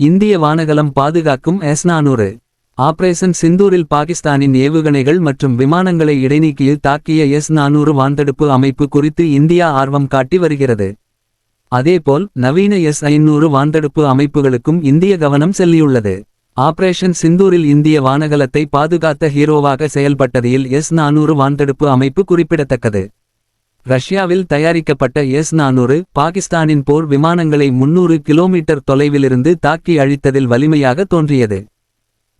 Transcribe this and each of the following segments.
இந்திய வானகலம் பாதுகாக்கும் எஸ் நானூறு. ஆபரேஷன் சிந்தூரில் பாகிஸ்தானின் ஏவுகணைகள் மற்றும் விமானங்களை இடைநீக்கியில் தாக்கிய எஸ் நானூறு வான்தடுப்பு அமைப்பு குறித்து இந்தியா ஆர்வம் காட்டி வருகிறது. அதேபோல் நவீன எஸ் ஐநூறு வான்தடுப்பு அமைப்புகளுக்கும் இந்திய கவனம் செல்லியுள்ளது. ஆபரேஷன் சிந்தூரில் இந்திய வானகலத்தை பாதுகாத்த ஹீரோவாக செயல்பட்டதில் எஸ் நானூறு வான்தடுப்பு அமைப்பு குறிப்பிடத்தக்கது. ரஷ்யாவில் தயாரிக்கப்பட்ட எஸ் நானூறு பாகிஸ்தானின் போர் விமானங்களை முன்னூறு கிலோமீட்டர் தொலைவிலிருந்து தாக்கி அழித்ததில் வலிமையாக தோன்றியது.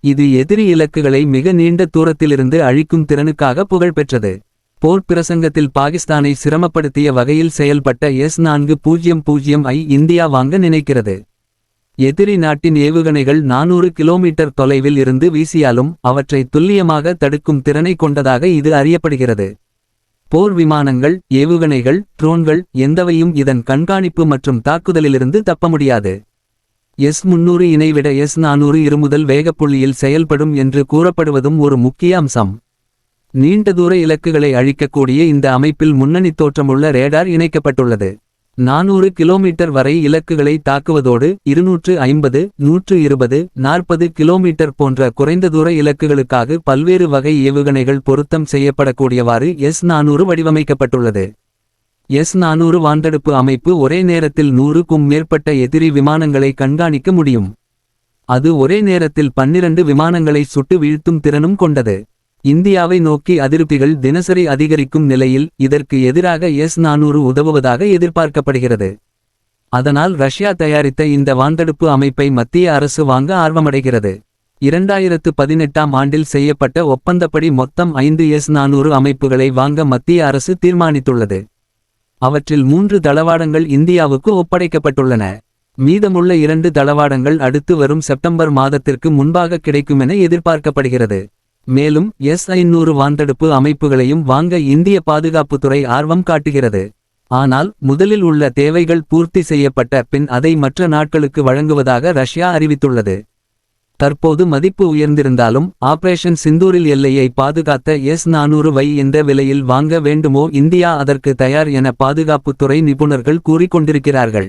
இது எதிரி இலக்குகளை மிக நீண்ட தூரத்திலிருந்து அழிக்கும் திறனுக்காக புகழ்பெற்றது. போர் பிரசங்கத்தில் பாகிஸ்தானை சிரமப்படுத்திய வகையில் செயல்பட்ட எஸ் நான்கு பூஜ்ஜியம் பூஜ்ஜியம் ஐ இந்தியா வாங்க நினைக்கிறது. எதிரி நாட்டின் ஏவுகணைகள் நானூறு கிலோமீட்டர் தொலைவில் இருந்து வீசியாலும் அவற்றை துல்லியமாக தடுக்கும் திறனை கொண்டதாக இது அறியப்படுகிறது. போர் விமானங்கள் ஏவுகணைகள் ட்ரோன்கள் எந்தவையும் இதன் கண்காணிப்பு மற்றும் தாக்குதலிலிருந்து தப்ப முடியாது. எஸ் முன்னூறு இணைவிட எஸ் நானூறு இருமுதல் வேகப்புள்ளியில் செயல்படும் என்று கூறப்படுவதும் ஒரு முக்கிய அம்சம். நீண்ட தூர இலக்குகளை அழிக்கக்கூடிய இந்த அமைப்பில் முன்னணி தோற்றமுள்ள ரேடார் இணைக்கப்பட்டுள்ளது. நானூறு கிலோமீட்டர் வரை இலக்குகளை தாக்குவதோடு இருநூற்று ஐம்பது நூற்று இருபது நாற்பது கிலோமீட்டர் போன்ற குறைந்த தூர இலக்குகளுக்காக பல்வேறு வகை ஏவுகணைகள் பொருத்தம் செய்யப்படக்கூடியவாறு எஸ் நானூறு வடிவமைக்கப்பட்டுள்ளது. எஸ் நானூறு வான்தடுப்பு அமைப்பு ஒரே நேரத்தில் நூறுக்கும் மேற்பட்ட எதிரி விமானங்களை கண்காணிக்க முடியும். அது ஒரே நேரத்தில் பன்னிரண்டு விமானங்களை சுட்டு வீழ்த்தும் திறனும் கொண்டது. இந்தியாவை நோக்கி அதிருப்திகள் தினசரி அதிகரிக்கும் நிலையில் இதற்கு எதிராக எஸ் நானூறு உதவுவதாக எதிர்பார்க்கப்படுகிறது. அதனால் ரஷ்யா தயாரித்த இந்த வான்தடுப்பு அமைப்பை மத்திய அரசு வாங்க ஆர்வமடைகிறது. இரண்டாயிரத்து பதினெட்டாம் ஆண்டில் செய்யப்பட்ட ஒப்பந்தப்படி மொத்தம் ஐந்து எஸ் நானூறு அமைப்புகளை வாங்க மத்திய அரசு தீர்மானித்துள்ளது. அவற்றில் மூன்று தளவாடங்கள் இந்தியாவுக்கு ஒப்படைக்கப்பட்டுள்ளன. மீதமுள்ள இரண்டு தளவாடங்கள் அடுத்து வரும் செப்டம்பர் மாதத்திற்கு முன்பாக கிடைக்குமென எதிர்பார்க்கப்படுகிறது. மேலும் எஸ் ஐநூறு வான்தடுப்பு அமைப்புகளையும் வாங்க இந்திய பாதுகாப்புத்துறை ஆர்வம் காட்டுகிறது. ஆனால் முதலில் உள்ள தேவைகள் பூர்த்தி செய்யப்பட்ட பின் அதை மற்ற நாட்களுக்கு வழங்குவதாக ரஷ்யா அறிவித்துள்ளது. தற்போது மதிப்பு உயர்ந்திருந்தாலும் ஆபரேஷன் சிந்தூரில் எல்லையை பாதுகாத்த எஸ் நானூறு வை எந்த விலையில் வாங்க வேண்டுமோ இந்தியா அதற்கு தயார் என பாதுகாப்புத்துறை நிபுணர்கள் கூறிக்கொண்டிருக்கிறார்கள்.